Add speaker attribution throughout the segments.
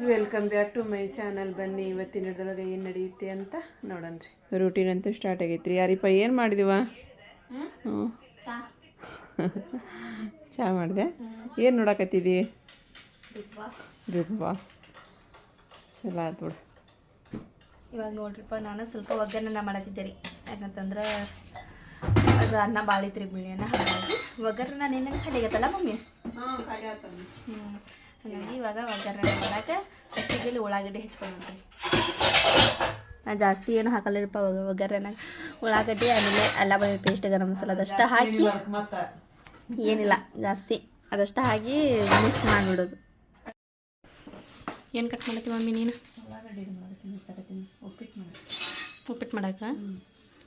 Speaker 1: Welcome back to my channel ಬನ್ನಿ ಇವತ್ತಿನದೊಳಗೆ ಏನು ನಡೆಯುತ್ತೆ ಅಂತ ನೋಡೋಣ ರೀ. ರೂಟೀನ್ ಅಂತೂ ಸ್ಟಾರ್ಟ್ ಆಗೈತ್ರಿ. ಯಾರಿಪ್ಪ ಏನು ಮಾಡಿದಿವ? ಹ್ಞೂ ಚಾ. ಮಾಡಿದೆ. ಏನು ನೋಡಕತ್ತಿದಿ? ಬಿಗ್ ಬಾಸ್ ಚಲೋ ಆಯ್ತು ಬಿಡು.
Speaker 2: ಇವಾಗ ನೋಡ್ರಿಪ್ಪ ನಾನು ಸ್ವಲ್ಪ ಒಗ್ಗರಣೆ ಮಾಡತ್ತಿದ್ದೆ ರೀ. ಯಾಕಂತಂದ್ರೆ ಅದು ಅನ್ನ ಬಾಳಿತ್ರಿ ಬಿಳಿ ಅನ್ನ ಹಾಗಾಗಿ ಒಗ್ಗರಣೆ ನಾನು ಏನೇನು ಖಾಲಿ ಆಗತ್ತಲ್ಲ ಮಮ್ಮಿ? ಹ್ಞೂ ಹಾಗಾಗಿ ಇವಾಗ ಒಗ್ಗರಣೆ ಮಾಡೋಕೆ ಫಸ್ಟಿಗೆ ಇಲ್ಲಿ ಉಳ್ಳಾಗಡ್ಡಿ ಹೆಚ್ಕೊಂಡ್ರಿ ನಾ ಜಾಸ್ತಿ ಏನು ಹಾಕಲ್ಲಪ್ಪ ಒಗ್ಗ ಒಗ್ಗರಣೆ ಉಳ್ಳಾಗಡ್ಡಿ ಆಮೇಲೆ ಅಲ್ಲ ಬೆಳ್ಳುಳ್ಳಿ ಪೇಸ್ಟ್ ಗರಂ ಮಸಾಲ ಅದಷ್ಟು ಹಾಕಿ ಏನಿಲ್ಲ ಜಾಸ್ತಿ. ಅದಷ್ಟು ಹಾಕಿ ಮಿಕ್ಸ್ ಮಾಡಿಬಿಡೋದು. ಏನು ಕಟ್ ಮಾಡತ್ತಿ ಮಮ್ಮಿ ನೀನು?
Speaker 1: ಉಪ್ಪಿಟ್ಟು ಮಾಡಿ
Speaker 2: ಉಪ್ಪಿಟ್ಟು ಮಾಡಕ್ಕೆ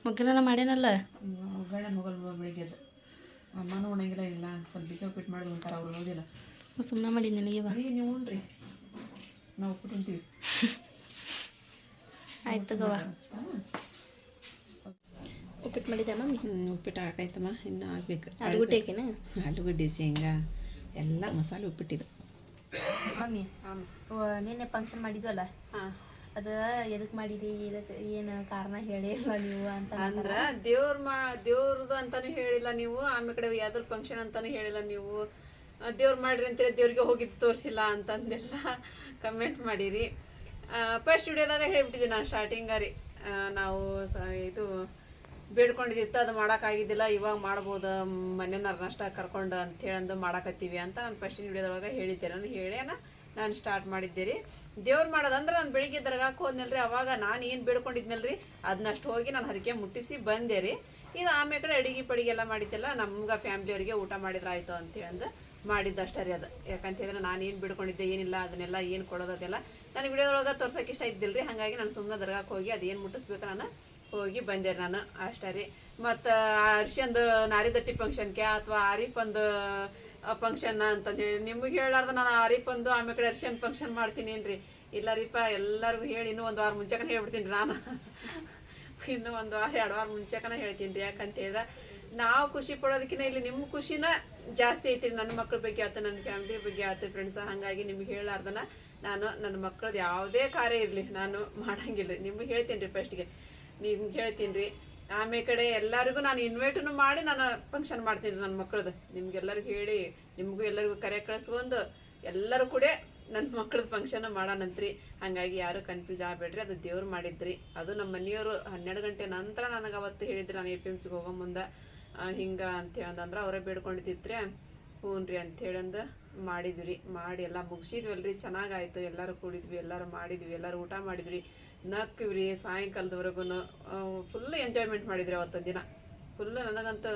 Speaker 2: ಒಗ್ಗರಣೆ ಮಾಡೇನಲ್ಲ?
Speaker 1: ಒಗ್ಗರಣೆ ಹೋಗಲ್ಲ ಬೆಳಿಗ್ಗೆ ಅಮ್ಮನೂ ಉಣಂಗಿಲ್ಲ ಇಲ್ಲ. ಸ್ವಲ್ಪ ಬಿಸಿ ಉಪ್ಪಿಟ್ಟು ಮಾಡಿ ಒಂಥರ ಅವ್ರು ಓದಿಲ್ಲ
Speaker 2: ಸುಮ್ಮನೆ ಮಾಡಿ ನಿನಗೆ ಇವಾಗ
Speaker 1: ಅದೇ ನೀವು ಉಣ್ರಿ. ನಾವು ಉಪ್ಪಿಟ್ಟು ಉಣ್ತೀವಿ
Speaker 2: ಆಯ್ತು ತಗೋವ ಉಪ್ಪಿಟ್ಟು ಮಾಡಿದ್ದೆ ಮಮ್ಮಿ?
Speaker 1: ಉಪ್ಪಿಟ್ಟು ಹಾಕಾಯ್ತಮ್ಮ ಇನ್ನೂ ಆಗ್ಬೇಕು.
Speaker 2: ಆಲೂಗಡ್ಡೆ ಹಾಕಿನ?
Speaker 1: ಆಲೂಗಡ್ಡೆ ಶೇಂಗಾ ಎಲ್ಲ ಮಸಾಲೆ ಉಪ್ಪಿಟ್ಟಿದ್ದು.
Speaker 2: ಮಮ್ಮಿ ಓ, ನಿನ್ನೆ ಫಂಕ್ಷನ್ ಮಾಡಿದ್ವಲ್ಲ?
Speaker 1: ಹಾಂ.
Speaker 2: ಅದು ಎದಕ್ಕೆ ಮಾಡಿರಿ ಇದಕ್ಕೆ ಏನು ಕಾರಣ ಹೇಳಿಲ್ಲ ನೀವು ಅಂತ
Speaker 1: ಅಂದ್ರೆ ದೇವ್ರ ಮಾ ದೇವ್ರದು ಅಂತಾನು ಹೇಳಿಲ್ಲ ನೀವು ಆಮೇಲೆ ಕಡೆ ಯಾವ್ದ್ರ ಫಂಕ್ಷನ್ ಅಂತಾನು ಹೇಳಿಲ್ಲ ನೀವು. ದೇವ್ರು ಮಾಡ್ರಿ ಅಂತೇಳಿ ದೇವ್ರಿಗೆ ಹೋಗಿದ್ದು ತೋರಿಸಿಲ್ಲ ಅಂತಂದೆಲ್ಲ ಕಮೆಂಟ್ ಮಾಡಿರಿ. ಫಸ್ಟ್ ವಿಡಿಯೋದಾಗ ಹೇಳ್ಬಿಟ್ಟಿದ್ದೆ ನಾನು ಸ್ಟಾರ್ಟಿಂಗ ರೀ. ನಾವು ಸ, ಇದು ಬೇಡ್ಕೊಂಡಿದ್ದಿತ್ತು ಅದು ಮಾಡೋಕ್ಕಾಗಿದ್ದಿಲ್ಲ, ಇವಾಗ ಮಾಡ್ಬೋದು, ಮನೆಯವ್ರನ್ನ ನಷ್ಟ ಕರ್ಕೊಂಡು ಅಂತ ಹೇಳಂದು ಮಾಡಾಕತ್ತೀವಿ ಅಂತ ನಾನು ಫಸ್ಟಿನ ವಿಡಿಯೋದೊಳಗೆ ಹೇಳಿದ್ದೆ. ನಾನು ಹೇಳೇನ ನಾನು ಸ್ಟಾರ್ಟ್ ಮಾಡಿದ್ದೆ ರೀ. ದೇವ್ರು ಮಾಡೋದಂದ್ರೆ ನಾನು ಬೆಳಿಗ್ಗೆ ದರ್ಗಾಕ್ಕೆ ಹೋದ್ನಲ್ರಿ ಅವಾಗ ನಾನು ಏನು ಬೇಡ್ಕೊಂಡಿದ್ನಲ್ರಿ ಅದನ್ನಷ್ಟು ಹೋಗಿ ನಾನು ಹರಕೆ ಮುಟ್ಟಿಸಿ ಬಂದೆ ರೀ. ಇದು ಆಮೇಲೆ ಕಡೆ ಅಡಿಗೆ ಪಡಿಗೆ ಎಲ್ಲ ಮಾಡಿದ್ದೆಲ್ಲ ನಮ್ಗೆ ಫ್ಯಾಮ್ಲಿಯವ್ರಿಗೆ ಊಟ ಮಾಡಿದ್ರೆ ಆಯಿತು ಅಂತ ಹೇಳಂದು ಮಾಡಿದ್ದಷ್ಟೇ ರೀ ಅದು. ಯಾಕಂತ ಹೇಳಿದ್ರೆ ನಾನು ಏನು ಬಿಡ್ಕೊಂಡಿದ್ದೆ, ಏನಿಲ್ಲ, ಅದನ್ನೆಲ್ಲ ಏನು ಕೊಡೋದು ಅದೆಲ್ಲ ನನಗೆ ವಿಡಿಯೋದೊಳಗೆ ತೋರ್ಸೋಕೆ ಇಷ್ಟ ಇದ್ದಿಲ್ಲ ರೀ ಹಾಗಾಗಿ ನಾನು ಸುಮ್ಮನೆ ದರ್ಗಾಕ್ಕೆ ಹೋಗಿ ಅದೇನು ಮುಟ್ಟಿಸ್ಬೇಕು ನಾನು ಹೋಗಿ ಬಂದೆ ನಾನು ಅಷ್ಟೇ ರೀ. ಮತ್ತು ಅರ್ಶಂದು ನಾರಿದಟ್ಟಿ ಫಂಕ್ಷನ್ಗೆ ಅಥವಾ ಆರಿಫಂದು ಫಂಕ್ಷನ್ ಅಂತಂದೇಳಿ ನಿಮಗೆ ಹೇಳಾರ್ದ ನಾನು ಆರಿಫಂದು ಆಮೇಲೆ ಕಡೆ ಅರ್ಶನ್ ಫಂಕ್ಷನ್ ಮಾಡ್ತೀನಿ ರೀ ಇಲ್ಲ ರೀಪ ಎಲ್ಲರಿಗೂ ಹೇಳಿ ಇನ್ನೂ ಒಂದು ವಾರ ಮುಂಚೆಕನ ಹೇಳ್ಬಿಡ್ತೀನಿ ರೀ ನಾನು. ಇನ್ನೂ ಒಂದು ವಾರ, ಎರಡು ವಾರ ಮುಂಚೆಕನ ಹೇಳ್ತೀನಿ ರೀ. ಯಾಕಂತ ಹೇಳಿದ್ರೆ ನಾವು ಖುಷಿ ಪಡೋದಕ್ಕಿಂತ ಇಲ್ಲಿ ನಿಮ್ಮ ಖುಷಿನ ಜಾಸ್ತಿ ಐತಿ ನನ್ನ ಮಕ್ಳ ಬಗ್ಗೆ ಆಯ್ತು ನನ್ನ ಫ್ಯಾಮಿಲಿ ಬಗ್ಗೆ ಆಯ್ತು ಫ್ರೆಂಡ್ಸ್ ಹಾಗಾಗಿ ನಿಮ್ಗೆ ಹೇಳಾರ್ದನ ನಾನು ನನ್ನ ಮಕ್ಕಳದ್ದು ಯಾವುದೇ ಕಾರ್ಯ ಇರಲಿ, ನಾನು ಮಾಡಂಗಿಲ್ಲ. ರೀ ನಿಮ್ಗೆ ಹೇಳ್ತೀನಿ ರೀ ಫಸ್ಟ್ಗೆ ನಿಮ್ಗೆ ಹೇಳ್ತೀನಿ ರೀ ಆಮೇಲೆ ಕಡೆ ಎಲ್ಲರಿಗೂ ನಾನು ಇನ್ವೈಟನ್ನು ಮಾಡಿ ನಾನು ಫಂಕ್ಷನ್ ಮಾಡ್ತೀನಿ ನನ್ನ ಮಕ್ಕಳದ್ದು ನಿಮ್ಗೆಲ್ಲರಿಗೂ ಹೇಳಿ, ನಿಮಗೂ ಎಲ್ಲರಿಗೂ ಕರೆ ಕಳಿಸ್ಕೊಂಡು ಎಲ್ಲರೂ ಕೂಡ ನನ್ನ ಮಕ್ಕಳದ್ದು ಫಂಕ್ಷನ್ ಮಾಡೋಣಂತ್ರಿ. ಹಾಗಾಗಿ ಯಾರು ಕನ್ಫ್ಯೂಸ್ ಆಗಬೇಡ್ರಿ, ಅದು ದೇವ್ರು ಮಾಡಿದ್ರಿ. ಅದು ನಮ್ಮ ಮನೆಯವರು ಹನ್ನೆರಡು ಗಂಟೆ ನಂತರ ನನಗೆ ಅವತ್ತು ಹೇಳಿದ್ರು, ನಾನು ಎ ಪಿ ಎಂ ಸಿಗೆ ಹೋಗೋ ಮುಂದೆ. ಹಿಂಗೆ ಅಂತ ಹೇಳಂದ್ರೆ ಅವರೇ ಬೇಡ್ಕೊಂಡಿದ್ರೆ ಹ್ಞೂ ರೀ ಅಂತ ಅಂದು ಮಾಡಿದ್ವಿ ಮಾಡಿ ಎಲ್ಲ ಮುಗಿಸಿದ್ವಲ್ರಿ, ಚೆನ್ನಾಗಾಯ್ತು. ಎಲ್ಲರೂ ಕೂಡಿದ್ವಿ, ಎಲ್ಲರೂ ಮಾಡಿದ್ವಿ, ಎಲ್ಲರೂ ಊಟ ಮಾಡಿದ್ವಿ. ನಕ್ವಿ ರೀ ಸಾಯಂಕಾಲದವರೆಗೂ ಫುಲ್ ಎಂಜಾಯ್ಮೆಂಟ್ ಮಾಡಿದ್ರಿ ಅವತ್ತೊಂದು ದಿನ ಫುಲ್ ನನಗಂತ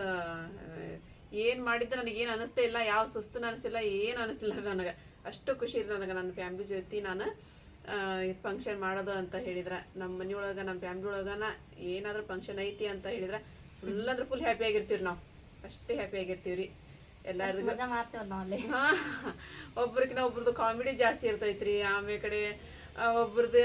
Speaker 1: ಏನು ಮಾಡಿದ್ದು ನನಗೇನು ಅನಿಸ್ತೇ ಇಲ್ಲ, ಯಾವ ಸುಸ್ತು ಅನಿಸಿಲ್ಲ, ಏನು ಅನಿಸ್ಲಿಲ್ಲ ನನಗೆ. ಅಷ್ಟು ಖುಷಿ ರೀ ನನಗೆ ನನ್ನ ಫ್ಯಾಮ್ಲಿ ಜೊತೆ ನಾನು ಫಂಕ್ಷನ್ ಮಾಡೋದು ಅಂತ ಹೇಳಿದ್ರೆ. ನಮ್ಮ ಮನೆಯೊಳಗೆ, ನಮ್ಮ ಫ್ಯಾಮ್ಲಿ ಒಳಗನ ಏನಾದರೂ ಫಂಕ್ಷನ್ ಐತಿ ಅಂತ ಹೇಳಿದ್ರೆ ಫುಲ್ ಅಂದ್ರೆ ಫುಲ್ ಹ್ಯಾಪಿ ಆಗಿರ್ತೀವಿ ನಾವು. ಅಷ್ಟೇ ಹ್ಯಾಪಿ ಆಗಿರ್ತೀವಿ ರೀ ಎಲ್ಲರಿಗೂ ಒಬ್ರಿಗಿನ ಒಬ್ರದ್ದು ಕಾಮಿಡಿ ಜಾಸ್ತಿ ಇರ್ತೈತ್ರಿ. ಆಮೇಲೆ ಕಡೆ ಒಬ್ರದ ಒಬ್ರದ್ದು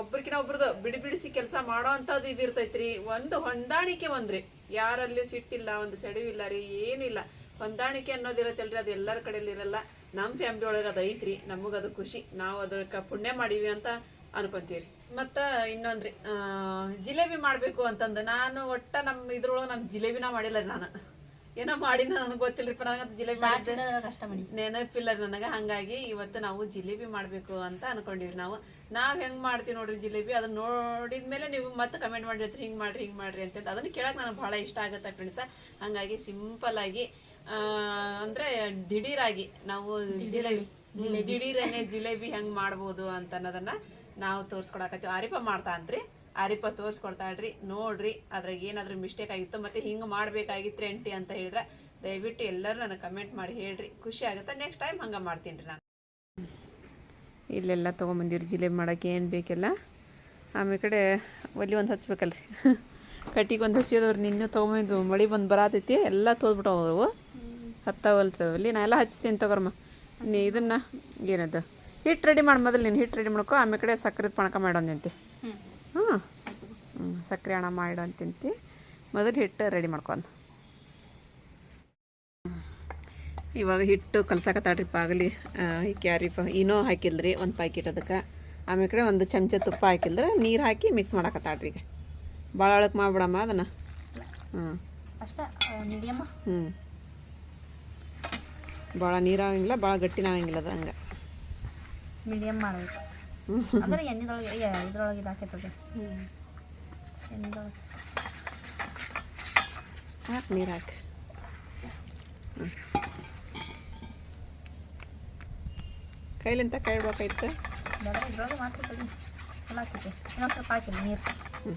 Speaker 1: ಒಬ್ರಿಗಿನ ಒಬ್ರದ್ದು ಬಿಡಿ ಬಿಡಿಸಿ ಕೆಲಸ ಮಾಡೋ ಅಂಥದ್ದು ಇದು ಇರ್ತೈತ್ರಿ. ಒಂದು ಹೊಂದಾಣಿಕೆ ಒಂದ್ರಿ. ಯಾರಲ್ಲಿ ಸಿಟ್ಟಿಲ್ಲ ಒಂದು ಸೆಡಿವಿಲ್ಲ ರೀ ಏನಿಲ್ಲ ಹೊಂದಾಣಿಕೆ ಅನ್ನೋದಿರತ್ತಲ್ರಿ ಅದು ಎಲ್ಲರ ಕಡೆಯಲ್ಲಿ ಇರಲ್ಲ ನಮ್ಮ ಫ್ಯಾಮಿಲಿ ಒಳಗೆ ಅದು ಐತ್ರಿ. ನಮಗದು ಖುಷಿ. ನಾವು ಅದಕ್ಕೆ ಪುಣ್ಯ ಮಾಡೀವಿ ಅಂತ ಅನ್ಕೊಂತೀವಿ ಮತ್ತು ಇನ್ನೊಂದ್ರಿ ಜಿಲೇಬಿ ಮಾಡಬೇಕು ಅಂತಂದು ನಾನು ಒಟ್ಟ ನಮ್ಮ ಇದ್ರೊಳಗೆ ನಾನು ಜಿಲೇಬಿನ ಮಾಡಿಲ್ಲ ರೀ ನಾನು. ಏನೋ ಮಾಡಿ ನನಗೆ ಗೊತ್ತಿಲ್ಲರಿಪ್ಪ ನನಗಂತ ಜಿಲೇಬಿ ಮಾಡಿದ್ದೆ. ನೆನಪಿಲ್ಲ ನನಗೆ ಹಾಗಾಗಿ ಇವತ್ತು ನಾವು ಜಿಲೇಬಿ ಮಾಡಬೇಕು ಅಂತ ಅನ್ಕೊಂಡಿವ್ರಿ ನಾವು. ನಾವು ಹೆಂಗೆ ಮಾಡ್ತೀವಿ ನೋಡ್ರಿ ಜಿಲೇಬಿ ಅದನ್ನ ನೋಡಿದ್ಮೇಲೆ ನೀವು ಮತ್ತೆ ಕಮೆಂಟ್ ಮಾಡಿರ್ತೀರಿ ಹಿಂಗೆ ಮಾಡ್ರಿ ಹಿಂಗೆ ಮಾಡ್ರಿ ಅಂತ ಅದನ್ನ ಕೇಳಕ್ಕೆ ನನಗೆ ಭಾಳ ಇಷ್ಟ ಆಗುತ್ತೆ ಫ್ರೆಂಡ್ಸ ಹಾಗಾಗಿ ಸಿಂಪಲ್ ಆಗಿ ಆ, ಅಂದ್ರೆ ದಿಢೀರಾಗಿ ನಾವು ಜಿಲೇಬಿ ದಿಢೀರನೇ ಜಿಲೇಬಿ ಹೆಂಗೆ ಮಾಡ್ಬೋದು ಅಂತ ಅನ್ನೋದನ್ನ ನಾವು ತೋರಿಸ್ಕೊಡಕತ್ತೀವಿ. ಆರಿಪ ಮಾಡ್ತಾ ಅಂತ್ರಿ ಆರಿಪ ತೋರಿಸ್ಕೊಡ್ತಾಳ್ರಿ. ನೋಡ್ರಿ ಅದ್ರಾಗ ಏನಾದ್ರೂ ಮಿಸ್ಟೇಕ್ ಆಗಿತ್ತು ಮತ್ತೆ ಹಿಂಗೆ ಮಾಡ್ಬೇಕಾಗಿತ್ತು ಎಂಟಿ ಅಂತ ಹೇಳಿದ್ರೆ ದಯವಿಟ್ಟು ಎಲ್ಲರೂ ನನಗೆ ಕಮೆಂಟ್ ಮಾಡಿ ಹೇಳ್ರಿ. ಖುಷಿ ಆಗುತ್ತೆ? ನೆಕ್ಸ್ಟ್ ಟೈಮ್ ಹಂಗೆ ಮಾಡ್ತೀನಿ ರೀ ನಾನು. ಇಲ್ಲೆಲ್ಲ ತೊಗೊಂಬಂದಿವ್ರಿ ಜಿಲೇಬಿ ಮಾಡೋಕ್ಕೆ ಏನು ಬೇಕೆಲ್ಲ. ಆಮೇಲೆ ಕಡೆ ಒಲಿ ಒಂದು ಹಚ್ಬೇಕಲ್ರಿ. ಕಟ್ಟಿಗೆ ಒಂದು ಹಚ್ಚಿದವ್ರು ನಿನ್ನೆ ತೊಗೊಂಬಂದು ಮಳೆ ಬಂದು ಬರತೈತಿ ಎಲ್ಲ ತೋದ್ಬಿಟ್ಟವು ಅವು ಹತ್ತಾವಲ್ತದ ಅಲ್ಲಿ ನಾ ಎಲ್ಲ ಹಚ್ತೀನಿ ತಗೋರಮ್ಮ. ನೀ ಇದನ್ನ ಏನದು? ಹಿಟ್ಟು ರೆಡಿ ಮಾಡಿ ಮೊದಲು ನೀನು ಹಿಟ್ಟು ರೆಡಿ ಮಾಡ್ಕೊ ಆಮೇಲೆ ಕಡೆ ಸಕ್ಕರೆ ಪಣಕ ಮಾಡೋದಂತಿ
Speaker 2: ಹ್ಞೂ
Speaker 1: ಹಾಂ. ಹ್ಞೂ ಸಕ್ಕರೆ ಹಣ ಅಂತ ತಿಂತಿ. ಮೊದಲು ಹಿಟ್ಟು ರೆಡಿ ಮಾಡ್ಕೊಂಡು ಇವಾಗ ಹಿಟ್ಟು ಪಾಗಲಿ ಆಗಲಿ. ಕ್ಯಾರಿ ಏನೋ ಹಾಕಿಲ್ರಿ ಒಂದು ಪ್ಯಾಕೆಟ್ ಅದಕ್ಕೆ. ಆಮೇಲೆ ಕಡೆ ಒಂದು ಚಮಚ ತುಪ್ಪ ಹಾಕಿಲ್ದ್ರೆ ನೀರು ಹಾಕಿ ಮಿಕ್ಸ್ ಮಾಡಕತ್ತಾಳ್ರಿ ಈಗ. ಭಾಳ ಒಳಗೆ ಮಾಡ್ಬಿಡಮ್ಮ ಅದನ್ನು. ಹ್ಞೂ
Speaker 2: ಅಷ್ಟೇ
Speaker 1: ಹ್ಞೂ ಭಾಳ ನೀರು ಆಗಂಗಿಲ್ಲ ಭಾಳ ಗಟ್ಟಿನ ಆಗಂಗಿಲ್ಲ ಅದು ಹಂಗೆ.
Speaker 2: ಮೀಡಿಯಮ್ ಮಾಡಬೇಕು. ಅಂದ್ರೆ ಎಣ್ಣೆದೊಳಗೆ ಇದ್ರೊಳಗೆ ಇದು ಹಾಕೈತದೆ ಎಣ್ಣೆದೊಳಗೆ.
Speaker 1: ಹಾಕಿ ನೀರು ಹಾಕಿ. ಕೈಲಿಂತ ಕೈ ಇಡ್ಬೇಕಾಯ್ತು
Speaker 2: ಇದ್ರೊಳಗೆ ಮಾತ್ರ ಚಲೋ ಆಗ್ತೈತೆ ಇನ್ನೊಂದು ಸ್ವಲ್ಪ ಹಾಕಿಲ್ಲ ನೀರು.
Speaker 1: ಹ್ಞೂ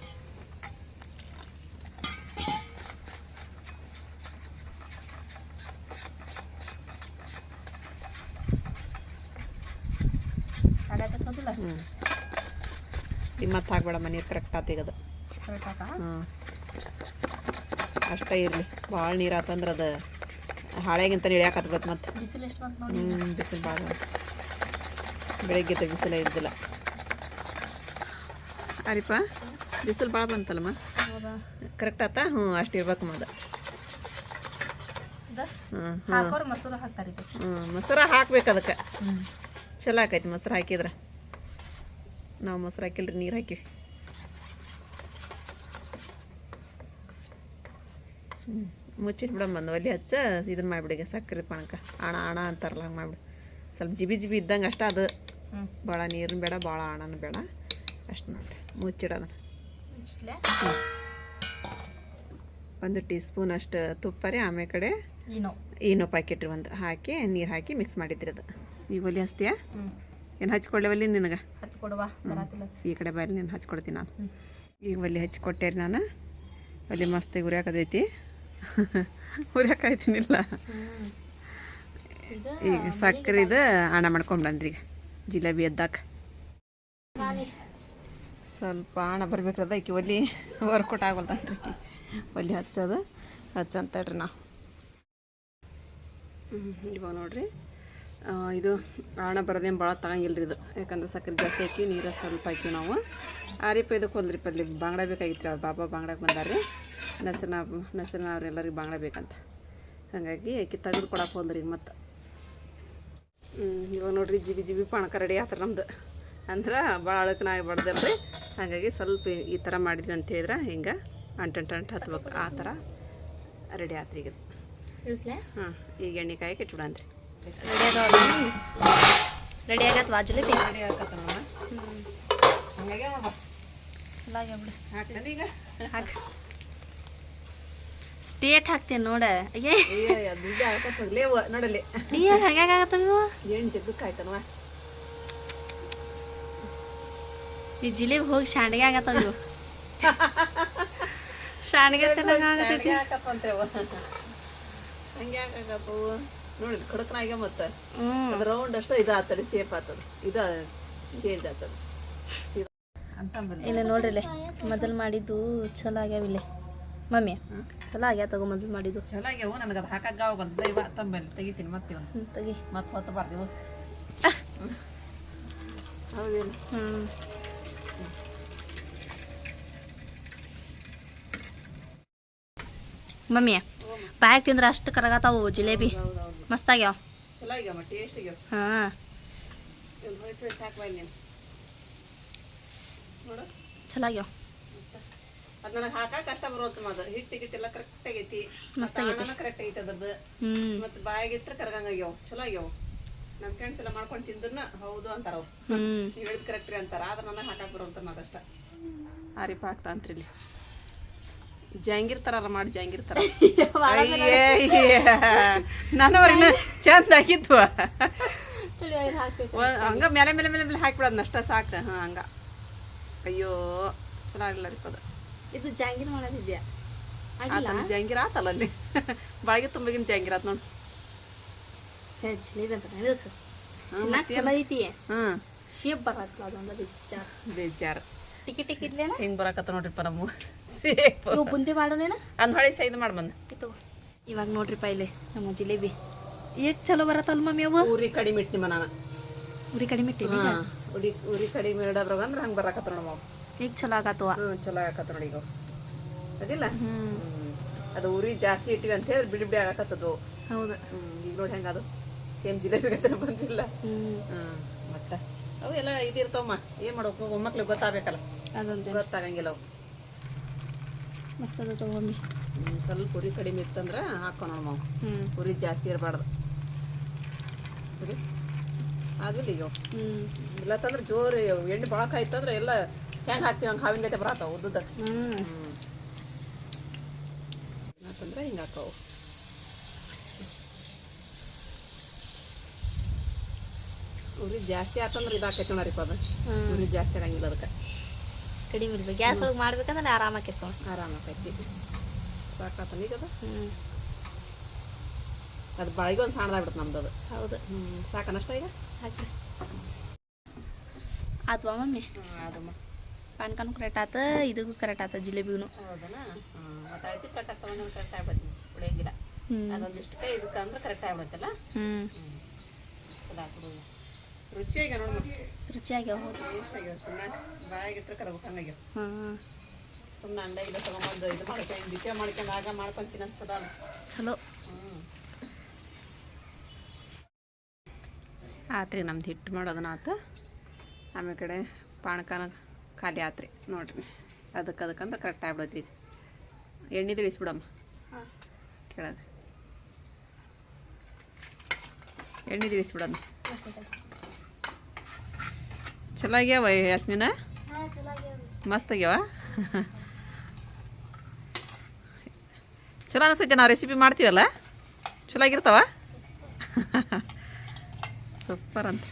Speaker 2: ಹಾಗಾಗತ್ತದಿಲ್ಲ
Speaker 1: ಹ್ಞೂ ಈಗ ಮನೆ ನೀರು ಕರೆಕ್ಟ್ ಆತೀಗದು ಹ್ಞೂ ಅಷ್ಟೇ ಇರಲಿ ಭಾಳ ನೀರು ಆತಂದ್ರೆ ಅದು ಹಾಳೆಗಿಂತ ಇಳಿಯಾಕತ್ಬಿಡತ್ತೆ ಮತ್ತೆ? ಹ್ಞೂ ಬಿಸಿಲು ಭಾಳ ಬೆಳಗ್ಗೆ ಬಿಸಿಲೇ ಇದ್ದಿಲ್ಲ ಅರಿಪ ಬಿಸಿಲು ಭಾಳ ಬಂತಲ್ಲಮ್ಮ ಕರೆಕ್ಟ್ ಆತ? ಹ್ಞೂ ಅಷ್ಟು ಇರ್ಬೇಕು ಮದ
Speaker 2: ಇದು
Speaker 1: ಹ್ಞೂ
Speaker 2: ಮೊಸರು
Speaker 1: ಹಾಕ್ಬೇಕು ಅದಕ್ಕೆ. ಚಲೋ ಆಕೈತಿ ಮೊಸರು ಹಾಕಿದ್ರೆ. ನಾವು ಮೊಸರು ಹಾಕಿಲ್ರಿ ನೀರು ಹಾಕಿವಿ ಹ್ಞೂ ಮುಚ್ಚಿಟ್ಟು ಬಿಡಮ್ಮ ಒಂದು ಒಲೆ ಹಚ್ಚ ಇದನ್ನ ಮಾಡಿಬಿಡಿಗೆ ಸಕ್ಕರೆ ಪಣಕ ಹಣ ಹಣ ಅಂತಾರಲ್ಲ ಹಂಗೆ ಮಾಡಿಬಿಡು. ಸ್ವಲ್ಪ ಜಿಬಿ ಜಿಬಿ ಇದ್ದಂಗೆ ಅಷ್ಟ ಅದು. ಭಾಳ ನೀರಿನ ಬೇಡ ಭಾಳ ಅಣನ ಬೇಡ. ಅಷ್ಟು ನೋಡಿರಿ ಮುಚ್ಚಿಡೋದನ್ನ ಒಂದು ಟೀ ಸ್ಪೂನ್ ಅಷ್ಟು ತುಪ್ಪ ರೀ ಆಮೇಲೆ ಕಡೆ.
Speaker 2: ಏನೋ
Speaker 1: ಏನೋ ಪ್ಯಾಕೆಟ್ ರೀ ಒಂದು. ಹಾಕಿ ನೀರು ಹಾಕಿ ಮಿಕ್ಸ್ ಮಾಡಿದ್ರಿ ಅದು. ನೀವು ಒಲೆ ಹಚ್ತೀಯಾ?
Speaker 2: ಹ್ಞೂ
Speaker 1: ಏನು ಹಚ್ಕೊಳ್ಳೆ ಒಲೆ ನಿನಗೆ?
Speaker 2: ಹಚ್ಕೊಡುವ
Speaker 1: ಈ ಕಡೆ ಬಾಯಲ್ಲಿ ನೀನು ಹಚ್ಕೊಡ್ತೀನಿ ನಾನು. ಈಗ ಒಲೆ ಹಚ್ಕೊಟ್ಟೆ ರೀ ನಾನು. ಅಲ್ಲಿ ಮಸ್ತ್ ಉರಿಯಾಕದೈತಿ ಉರಿಯಾಕಾಯ್ತೀನಿಲ್ಲ
Speaker 2: ಇಲ್ಲ
Speaker 1: ಈಗ ಸಕ್ಕರೆದು ಹಣ ಮಾಡ್ಕೊಂಬಂದ್ರಿ ಈಗ. ಜಿಲೇಬಿ ಎದ್ದಾಕ ಸ್ವಲ್ಪ ಹಣ ಬರ್ಬೇಕ್ರದ ಈಕಿ ಒಲಿ ವರ್ಕೌಟ್ ಆಗೋಲ್ತಂತ್ರಿ ಒಲ್ಲಿ ಹಚ್ಚೋದು. ಹಚ್ಚಂತೇಳ್ರಿ ನಾವು. ಇವಾಗ ನೋಡ್ರಿ. ಇದು ಆಣ ಬರೋದೇನು ಭಾಳ ತಗಂಗಿಲ್ಲ ರೀ ಇದು. ಯಾಕಂದ್ರೆ ಸಕ್ಕರೆ ಜಾಸ್ತಿ ಹಾಕಿ ನೀರು ಸ್ವಲ್ಪ ಹಾಕಿವಿ ನಾವು. ಆರಿಪ ಇದಕ್ಕೆ ಹೊಲ್ದ್ರಿಪ್ಪ ಅಲ್ಲಿ ಬಾಂಗ್ಡ ಬೇಕಾಗಿತ್ತು ರೀ ಅವ್ರು ಬಾಬಾ ಬಾಂಗ್ಡಾಗೆ ರೀ ನಸನ ನಸನ ಅವ್ರೆಲ್ಲರಿಗೆ ಬಾಂಗ್ಡ ಬೇಕಂತ. ಹಾಗಾಗಿ ಅಕ್ಕಿ ತೆಗೆದು ಕೊಡಕ್ಕೆ ಹೋದ್ರಿ ಈಗ ಮತ್ತೆ ಇವಾಗ ನೋಡ್ರಿ ಜಿಬಿ ಜಿಬಿ ಪಾಣಕ ರೆಡಿ ಆತ್ರ ನಮ್ದು. ಅಂದ್ರೆ ಭಾಳ ಅಳಕನಾಗಿ ರೀ ಹಾಗಾಗಿ ಸ್ವಲ್ಪ ಈ ಥರ ಮಾಡಿದ್ವಿ ಅಂತ ಹೇಳಿದ್ರೆ ಹಿಂಗೆ ಅಂಟಂಟು ಅಂಟು ಹತ್ಬೇಕು. ಆ ಥರ ರೆಡಿ ಆತ್ರಿ ಈಗ. ಹಾಂ ಈಗ ಎಣ್ಣೆ ಇಟ್ಬಿಡನ್ರಿ.
Speaker 2: ರೆಡಿ ಆಗತ್ವಾ ಜಿಲೇಬಿ
Speaker 1: ರೆಡಿ ಆಗತ್ತ ಹಂಗಾಗಿ
Speaker 2: ಬಿಡು
Speaker 1: ಹಾಕ್ಲೇನು ಈಗ.
Speaker 2: ಹಾಕ್. ಸ್ಟೇಟ್ ಹಾಕ್ತೇನೆ ನೋಡ. ಅಯ್ಯೇ.
Speaker 1: ಅಯ್ಯ ದುಡ್ಡು ಆಗತ್ತದ್ಲೇ ನೋಡಲಿ
Speaker 2: ಅಯ್ಯ
Speaker 1: ಎಣ್ಣೆ ಜಗ್ಗಕ್ಕೆ ಆಯ್ತನವ?
Speaker 2: ಈ ಜಿಲೇಬಿ ಹೋಗಿ ಶಾಂಡಿಗೆ ಆಗತ್ತವ ಇವು ಶಾಂಡಿಗೆ ಆಗತೈತಿ
Speaker 1: ಹಂಗೆ ಯಾಕಾಗತ್ತವು ನೋಡಿ ಖಡಕ್ನಾಗ ಮತ್ತೆ. ರೌಂಡ್ ಅಷ್ಟ ಇದು ಆತದ ಸೇಫ್ ಆತದ. ಇದು ಚೇಂಜ್ ಆತದ.
Speaker 2: ಇಲ್ಲ ನೋಡ್ರಿ ಮೊದಲು ಮಾಡಿದ್ದು ಚಲೋ ಆಗ್ಯಾವ ಇಲ್ಲೇ. ಮಮ್ಮಿ ಚಲೋ ಆಗ್ಯಾವ ತಗೋ ಮೊದಲು ಮಾಡಿದ್ದು?
Speaker 1: ಚಲೋ ಆಗ್ಯಾವು ನನಗೆ ಅದು ಹಾಕಕ್ಕೆ ಅವಾಗ ಬಂದ ಇವ ತಂಬಲ್ಲಿ ತೆಗಿತೀನಿ ಮತ್ತೆ ಇವನು
Speaker 2: ತೆಗಿ.
Speaker 1: ಮತ್ತೆ ಹೊತ್ತು ಬರ್ತೀವಿ ಹೌದೇನು?
Speaker 2: ಹ್ಞೂ ಮಮ್ಮಿ ಬಾಯಾಗ ತಿಂದ್ರೆ ಅಷ್ಟು ಕರಗತಾವು ಜಿಲೇಬಿ?
Speaker 1: ಹೌದೌದು
Speaker 2: ಮಸ್ತ್ ಆಗ್ಯಾವ
Speaker 1: ಚಲೋ ಆಗ್ಯಾವ ಟೇಸ್ಟ್ ಆಗ್ಯಾವ
Speaker 2: ಹಾಂ.
Speaker 1: ಇವ್ನು ಹೊಳಿಸಿ ಹೊಳಿಸಿ ನೋಡು.
Speaker 2: ಚಲೋ ಆಗ್ಯಾವ
Speaker 1: ಅದು ನನಗೆ ಹಾಕಾಕ ಕಷ್ಟ ಬರುವಂತ ಅದು. ಹಿಟ್ಟು ಗಿಟ್ಟೆಲ್ಲ ಕರೆಕ್ಟ್ ಆಗೈತಿ.
Speaker 2: ಮಸ್ತ್
Speaker 1: ಮತ್ತೆ ಕರೆಕ್ಟ್ ಆಗೈತಿ ಅದ್ರದ್ದು. ಮತ್ತೆ ಬಾಯಾಗಿಟ್ರೆ ಕರಗಂಗಾಗ್ಯಾವ ಚಲೋ ಆಗ್ಯಾವ. ನಮ್ಮ ಫ್ರೆಂಡ್ಸ್ ಎಲ್ಲ ಮಾಡ್ಕೊಂಡು ತಿಂದ್ರು ಹೌದು ಅಂತಾರ
Speaker 2: ಹ್ಞೂ
Speaker 1: ಹೇಳಿದ್ ಕರೆಕ್ಟ್ ರೀ ಅಂತಾರ. ಆದ್ರೆ ನನಗೆ ಹಾಕಾಕ ಬರುವಂತ ಮಾತಷ್ಟ ಆರಿಪ ಹಾಕ್ತಾ ಅಂತ್ರಿ ಇಲ್ಲಿ ಜಾಂಗೀರ್ ತರ ಮಾಡಿ ಜಾಂಗೀರ್ ತರ. ನಾನು ಚಂದ ಆಗಿತ್ತು ಹಂಗ ಮೇಲೆ ಮೇಲೆ ಮೇಲೆ ಮೇಲೆ ಹಾಕ್ಬಿಡೋದು ಅಷ್ಟ ಸಾಕು ಹಾಂ ಹಂಗ. ಅಯ್ಯೋ ಚಲೋ ಆಗಿಲ್ಲ ರೀ ಪದ.
Speaker 2: ಇದು ಜಾಂಗೀರ್ ಮಾಡೋದಿದ್ಯಾ?
Speaker 1: ಜಹಂಗೀರ್ ಜಾಂಗೀರ್ ಆತಲ್ಲ ಅಲ್ಲಿ. ಬಾಳಿಗೆ ತುಂಬಿಗಿನ ಜಾಂಗೀರ್ ಆತ್ ನೋಡಿ.
Speaker 2: ಹೇ ಜಿಲೇಬಿ ಅಂತ ಇದಕ್ಕೆ ತಿನ್ನಾಕ ಚಲೋ ಐತಿ.
Speaker 1: ಹ್ಞೂ
Speaker 2: ಶೇಪ್ ಬರತ್ತಲ್ಲ ಅದೊಂದು ಬೇಜಾರು
Speaker 1: ಬೇಜಾರು.
Speaker 2: ಟಿಕೆಟ್ ಟಿಕೆಟ್ ಇಲ್ಲೇನ
Speaker 1: ಹಿಂಗೆ ಬರಕತ್ತ ನೋಡ್ರಿಪ್ಪ ನಮ್ಮ. ಸೇಫ್.
Speaker 2: ಇವು ಬುಂದಿ ಮಾಡೋನೇನ?
Speaker 1: ಅಂದ್ ಹೊಳಿ ಸೈದ್ ಮಾಡಿ ಬಂದು.
Speaker 2: ಇತ್ತು. ಇವಾಗ ನೋಡ್ರಿಪ್ಪ ಇಲ್ಲಿ ನಮ್ಮ ಜಿಲೇಬಿ. ಏಕ್ ಚಲೋ ಬರತ್ತಲ್ಲ ಮಮ್ಮಿ ಅವು?
Speaker 1: ಉರಿ ಕಡಿಮೆ ಇಟ್ಟು ನಿಮ್ಮ ನಾನು.
Speaker 2: ಉರಿ ಕಡಿಮೆ ಇಟ್ಟಿವಿ
Speaker 1: ಉರಿ ಉರಿ ಕಡಿಮೆ ಇಡೋದ್ರಾಗ ಅಂದ್ರೆ ಹಂಗೆ ಬರಕತ್ತ ನೋಡಮ್ಮ
Speaker 2: ಈಗ ಚಲೋ ಆಗತ್ತವ
Speaker 1: ಹ್ಞೂ ಚಲೋ ಆಗತ್ತ ನೋಡಿ ಈಗ. ಅದಿಲ್ಲ?
Speaker 2: ಹ್ಞೂ
Speaker 1: ಅದು ಉರಿ ಜಾಸ್ತಿ ಇಟ್ಟಿವಿ ಅಂತ ಹೇಳಿ ಬಿಡಿ ಬಿಡಿ ಆಗಕತ್ತದು
Speaker 2: ಹೌದು.
Speaker 1: ಈಗ ನೋಡಿ ಹೆಂಗದು ಸೇಮ್ ಜಿಲೇಬಿ ಬಂದಿಲ್ಲ.
Speaker 2: ಹ್ಞೂ
Speaker 1: ಹ್ಮ್ ಮತ್ತೆ? ಅವು ಎಲ್ಲ ಇದಿರ್ತಾವಮ್ಮ ಏನು ಮಾಡ್ಬೇಕು? ಒಮ್ಮಕ್ಳಿಗೆ ಗೊತ್ತಾಗಬೇಕಲ್ಲ.
Speaker 2: ಅದೊಂದು.
Speaker 1: ಗೊತ್ತಾಗಂಗಿಲ್ಲ ಅವು.
Speaker 2: ಮಸ್ತ್ ಅದ ತಗೊಮ್ಮಿ
Speaker 1: ಸ್ವಲ್ಪ ಉರಿ ಕಡಿಮೆ ಇತ್ತಂದ್ರೆ ಹಾಕೋ ನಾವು
Speaker 2: ಹ್ಞೂ
Speaker 1: ಉರಿ ಜಾಸ್ತಿ ಇರಬಾರ್ದು. ಸರಿ? ಆಗಲಿ ಈಗ ಅವು.
Speaker 2: ಹ್ಞೂ
Speaker 1: ಇಲ್ಲತ್ತಂದ್ರೆ ಜೋರು ಎಣ್ಣೆ ಭಾಳ ಕಾಯ್ತಂದ್ರೆ ಎಲ್ಲ ಹೆಂಗೆ ಹಾಕ್ತೀವಿ ಹಂಗೆ ಹಾವಿನ ಗತೆ ಬರತ್ತಾವ ಉದ್ದುದ
Speaker 2: ಹ್ಞೂ
Speaker 1: ಹ್ಞೂ ಯಾಕಂದ್ರೆ ಹಿಂಗೆ ಹಾಕವು ಉರಿ ಜಾಸ್ತಿ ಆತಂದ್ರೆ ಇದಾಕೈತಿ ನೋಡ್ರಿಪ್ಪ ಅದು. ಉರಿ ಜಾಸ್ತಿ ಆಗಂಗಿಲ್ಲ ಅದಕ್ಕೆ.
Speaker 2: ಕಡಿಮೆ ಇರ್ಬೇಕು. ಗ್ಯಾಸ್ ಒಳಗೆ ಮಾಡ್ಬೇಕಂದ್ರೆ ಆರಾಮ ಆಕೈತೆ
Speaker 1: ಆರಾಮ ಆಕೈತಿ. ಸಾಕಾತನ ಈಗ ಅದು?
Speaker 2: ಹ್ಞೂ
Speaker 1: ಅದು ಬಾಯಿಗೆ ಒಂದು ಸಣ್ಣದಾಗ್ಬಿಡ್ತು ನಮ್ದು ಅದು.
Speaker 2: ಹೌದು.
Speaker 1: ಹ್ಞೂ ಸಾಕನಷ್ಟ ಈಗ?
Speaker 2: ಹಾಕಿ ಆತ್ವಾ ಮಮ್ಮಿ?
Speaker 1: ಅದಮ್ಮ
Speaker 2: ಪಾನ್ಕಾನು ಕರೆಕ್ಟ್ ಆತ ಇದಕ್ಕೂ ಕರೆಕ್ಟ್ ಆತ ಜಿಲೇಬಿಗೂ
Speaker 1: ಹ್ಞೂ
Speaker 2: ಅದೊಂದಿಷ್ಟು
Speaker 1: ಕೈ ಇದಕ್ಕೆ ಅಂದ್ರೆ ಕರೆಕ್ಟ್ ಆಗ್ಬಿಡುತ್ತಲ್ಲ
Speaker 2: ಹ್ಞೂ
Speaker 1: ಹ್ಞೂ ಚಲೋ ಆಗ್ಬಿಡು ರುಚಿಯಾಗಿ ನೋಡಿ
Speaker 2: ರುಚಿಯಾಗ್ಯಾವ ಹೌದು.
Speaker 1: ಟೇಸ್ಟ್ ಆಗ್ಯಾವ ತಿನ್ನಾಕ ಬಾಯಾಗಿಟ್ರೆ ಕರಬೇಕು ಹಂಗಾಗ್ಯಾವ
Speaker 2: ಹಾಂ.
Speaker 1: ಸುಮ್ಮನೆ ಅಂಡಾಗಿಲ್ಲ ತಗೊಂಬಂದು ಇದು ಮಾಡ್ಕೊಂಡು ಬಿಸಿ ಮಾಡ್ಕೊಂಡು ಆಗ ಮಾಡ್ಕೊಂಡು ತಿನ್ನೋದು ಚಲೋ ಅಲ್ಲ.
Speaker 2: ಚಲೋ.
Speaker 1: ಆತ್ರಿ ನಮ್ದು ಹಿಟ್ಟು ಮಾಡೋದನ್ನ ಆತು. ಆಮೇಲೆ ಕಡೆ ಪಾನಕನ ಖಾಲಿ ಆತ್ರಿ ನೋಡ್ರಿ. ಅದಕ್ಕೆ ಅದಕ್ಕಂದ್ರೆ ಕರೆಕ್ಟ್ ಆಗ್ಬಿಡತ್ರಿ ಎಣ್ಣೆ ಎಣ್ಣೆ ತಿಳಿಸ್ಬಿಡಮ್ಮ.
Speaker 2: ಹಾಂ.
Speaker 1: ಕೆಳಗೆ ಎಣ್ಣೆ ತಿಳಿಸ್ಬಿಡಮ್ಮ ಚಲೋ ಆಗ್ಯಾವ ಯಾಸ್ಮಿನ ಮಸ್ತ್ ಆಗ್ಯಾವ? ಚಲೋ ಅನಿಸ್ತೈತೆ ನಾವು ರೆಸಿಪಿ ಮಾಡ್ತೀವಲ್ಲ? ಚಲೋ ಆಗಿರ್ತಾವ? ಸೂಪರ್ ಅಂತ.